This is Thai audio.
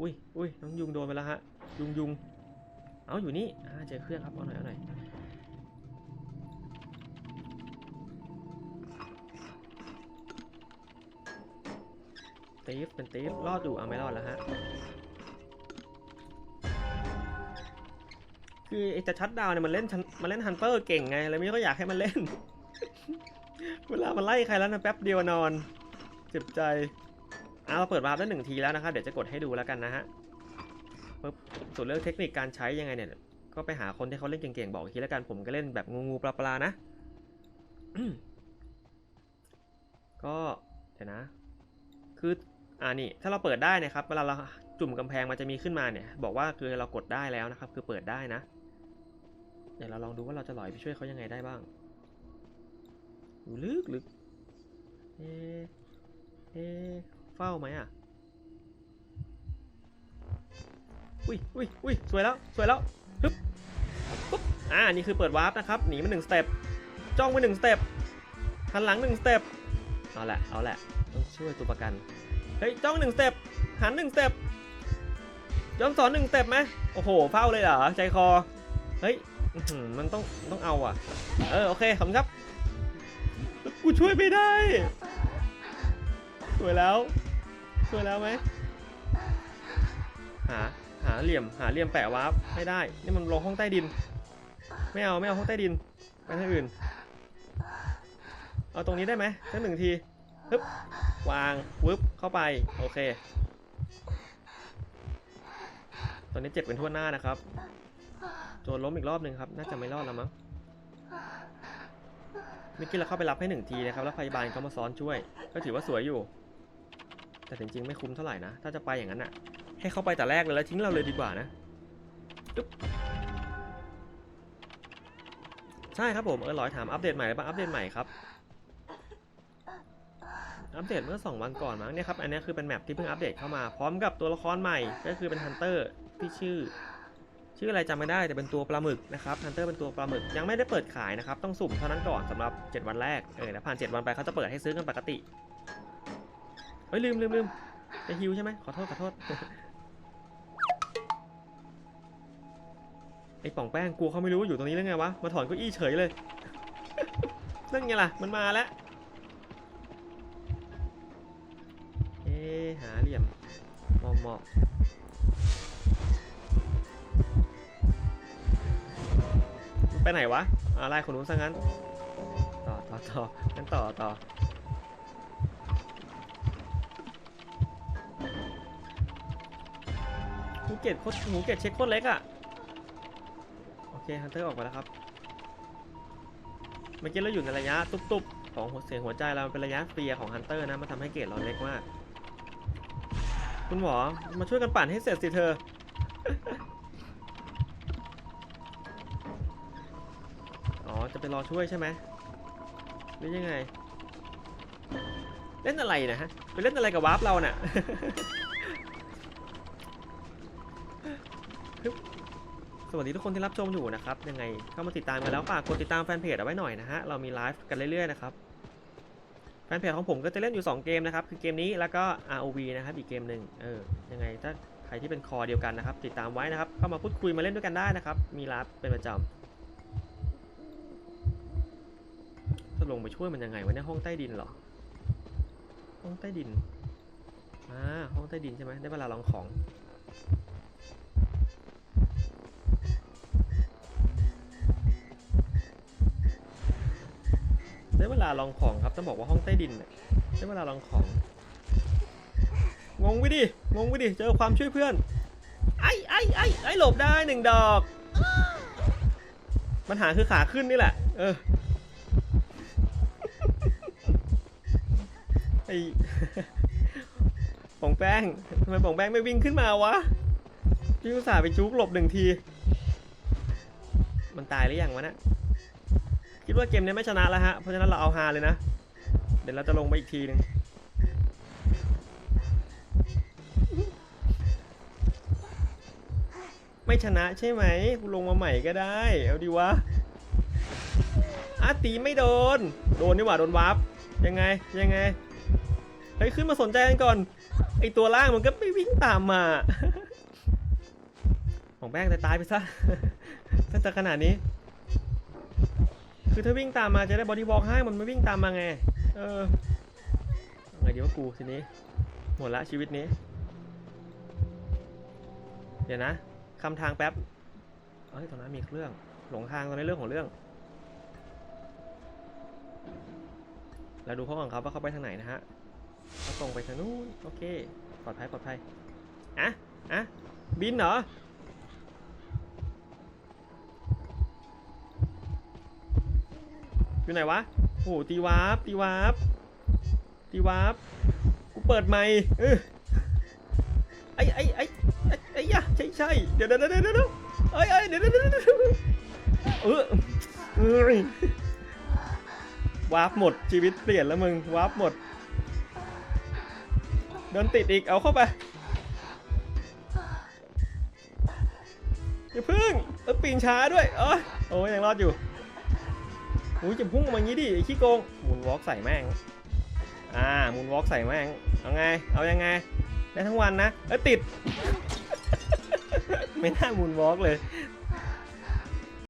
อุ้ยอุ้ยน้องยุงโดนไปแล้วฮะ ยุงยุงเอาอยู่นี่อ่าเจอเครื่องครับ เอาหน่อยเอาหน่อยตีฟเป็นตีฟรอดอยู่เอาไม่รอดแล้วฮะ คือไอ้จะชัดดาวเนี่ยมันเล่นมันเล่นฮันเตอร์เก่งไงเลยไม่ก็อยากให้มันเล่น เวลามันไล่ใครแล้วนะแป๊บเดียวนอน เจ็บใจ เราเปิดวาร์ปได้หนึ่งทีแล้วนะครับ เดี๋ยวจะกดให้ดูแล้วกันนะฮะปึ๊บส่วนเรื่องเทคนิคการใช้ยังไงเนี่ย ก็ไปหาคนที่เขาเล่นเก่งๆบอกทีแล้วกัน ผมก็เล่นแบบงูๆปลาๆนะ ก็เดี๋ยวนะ คืออ่านี่ ถ้าเราเปิดได้นะครับ เวลาเราจุ่มกำแพงมันจะมีขึ้นมาเนี่ย บอกว่าคือเรากดได้แล้วนะครับ คือเปิดได้นะ เดี๋ยวเราลองดูว่าเราจะลอยไปช่วยเขายังไงได้บ้างลึกลึกเอะเอะ เฝ้าไหมอะอุ้ยอุ้ยอุ้ยสวยแล้วสวยแล้วฮึบปุ๊บอ่านี่คือเปิดวาร์ปนะครับหนีมาหนึ่งสเต็ปจ้องมาหนึ่งสเต็ปหันหลังหนึ่งสเต็ปเอาแหละเอาแหละต้องช่วยตัวประกันเฮ้ยจ้องหนึ่งสเต็ปหันหนึ่งสเต็ปย้อนสอนหนึ่งสเต็ปไหมโอ้โหเฝ้าเลยเหรอใจคอเฮ้ยมันต้องต้องเอาอะ เออโอเคขอบครับกูช่วยไม่ได้สวยแล้ว สวยแล้วไหมหาหาเหลี่ยมหาเหลี่ยมแปะวาร์ปให้ได้ นี่มันลงห้องใต้ดิน ไม่เอาไม่เอาห้องใต้ดินไปทางอื่น เอาตรงนี้ได้ไหมสักหนึ่งทีฮึบวางวึบเข้าไปโอเคตอนนี้เจ็บเป็นทั่วหน้านะครับ โจรล้มอีกรอบหนึ่งครับ น่าจะไม่รอดแล้วมั้งเมื่อกี้เราเข้าไปรับให้หนึ่งทีนะครับ แล้วพยาบาลก็มาซ้อนช่วย ก็ถือว่าสวยอยู่ แต่จริงๆไม่คุ้มเท่าไหร่นะ ถ้าจะไปอย่างนั้นอะ ให้เข้าไปแต่แรกเลยแล้วทิ้งเราเลยดีกว่านะจุ๊บใช่ครับผมเออร้อยถามอัปเดตใหม่หรือเปล่าอัปเดตใหม่ครับอัปเดตเมื่อ 2 วันก่อนมั้งเนี่ยครับอันนี้คือเป็นแมปที่เพิ่งอัปเดตเข้ามาพร้อมกับตัวละครใหม่ก็คือเป็นฮันเตอร์ที่ชื่อ ชื่ออะไรจำไม่ได้แต่เป็นตัวปลาหมึกนะครับฮันเตอร์เป็นตัวปลาหมึกยังไม่ได้เปิดขายนะครับต้องสุ่มเท่านั้นก่อนสำหรับ 7 วันแรกเออแล้วผ่าน 7 วันไปเขาจะเปิดให้ซื้อกันปกติ เฮ้ยลืมลืมลืมจะฮิวใช่ไหมขอโทษขอโทษไอ้ป่องแป้งกลัวเขาไม่รู้ว่าอยู่ตรงนี้แล้วไงวะมาถอนเก้าอี้เฉยเลย นั่นไงล่ะมันมาแล้วเอ๊หาเหลี่ยมเหมาะเหมาะไปไหนวะอ่าไล่คนนู้นซะงั้น ต่อต่อต่องั้นต่อต่อ หูเกตโคตรหูเกตเช็คโคตรเล็กอะโอเคฮันเตอร์ออกไปแล้วครับ เมื่อกี้เราอยู่ในระยะตุบๆ ของเสียงหัวใจเราเป็นระยะเฟียร์ของฮันเตอร์นะมันทำให้เกรดเราเล็กมาก คุณหมอมาช่วยกันปั่นให้เสร็จสิเธออ๋อจะไปรอช่วยใช่ไหมหรือยังไง เล่นอะไรนะฮะ ไปเล่นอะไรกับวาร์ปเราเน่ะ สวัสดีทุกคนที่รับชมอยู่นะครับ ยังไงเข้ามาติดตามกันแล้วฝากกดติดตามแฟนเพจเอาไว้หน่อยนะฮะ เรามีไลฟ์กันเรื่อยๆนะครับ แฟนเพจของผมก็จะเล่นอยู่ 2 เกมนะครับ คือเกมนี้แล้วก็ ROV นะครับ อีกเกมหนึ่งเออ ยังไงถ้าใครที่เป็นคอเดียวกันนะครับ ติดตามไว้นะครับ เข้ามาพูดคุยมาเล่นด้วยกันได้นะครับ มีไลฟ์เป็นประจำจะลงไปช่วยมันยังไงวะเนี่ยห้องใต้ดินเหรอ ห้องใต้ดิน อ่า ห้องใต้ดินใช่ไหมได้เวลาลองของ ได้เวลาลองของครับต้องบอกว่าห้องใต้ดินได้เวลาลองของ งงไปดิงงไปดิเจอความช่วยเพื่อน ไอ้ไอ้ไอ้ไอ้หลบได้หนึ่งดอกปัญหาคือขาขึ้นนี่แหละ เออไอ้ป่องแป้งทำไมป่องแป้งไม่วิ่งขึ้นมาวะพี่อุตส่าห์ไปจุกหลบหนึ่งที มันตายหรือยังวะเนะ คิดว่าเกมนี้ไม่ชนะแล้วฮะ เพราะฉะนั้นเราเอาฮาเลยนะ เดี๋ยวเราจะลงไปอีกทีหนึงไม่ชนะใช่ไหมกูลงมาใหม่ก็ได้ เอาดีวะอาตีไม่โดน โดนนี่หว่าโดนวาร์ปยังไงยังไงเฮ้ยขึ้นมาสนใจกันก่อน ไอตัวล่างมันก็ไม่วิ่งตามมา ของแป้งแต่ตายไปซะถ้าจะขนาดนี้ คือถ้าวิ่งตามมาจะได้บอดี้บล็อกให้มันไม่วิ่งตามมาไง เอออาไงดีว่ากูทีนี้ หมดละชีวิตนี้ เดี๋ยวนะคำทางแป๊บ เอ้ยตรงนั้นมีเครื่อง หลงทางตรงนี้เรื่องของเรื่องแล้วดูเขาก่อนครับว่าเขาไปทางไหนนะฮะเขาตรงไปทางนู้น โอเค ปลอดภัยปลอดภัยอะอะบินเหรอ อยู่ไหนวะ โอ้โหตีวาร์ปตีวาร์ปตีวาร์ปกูเปิดไมค์เออไอ้ไอ้ไอ้ไอ้ไอ้ยะใช่ใช่เดี๋ยวเดี๋ยวเดี๋ยวเดี๋ยวเอ้ยเอ้ยเดี๋ยวเดี๋ยวเดี๋ยวเดี๋ยวเออเอ้ยวาร์ปหมดชีวิตเปลี่ยนแล้วมึงวาร์ปหมดเดินติดอีกเอาเข้าไปอย่าพึ่งเออปีนช้าด้วยเอ้ยโอ้ยยังรอดอยู่ อุ้ยจะพุ่งออกมางี้ดิไอ้ขี้โกงมูนวอล์กใส่แม่งอ่ามูนวอล์กใส่แม่งเอาไงเอายังไงได้ทั้งวันนะเออติด ไม่น่ามูนวอล์กเลย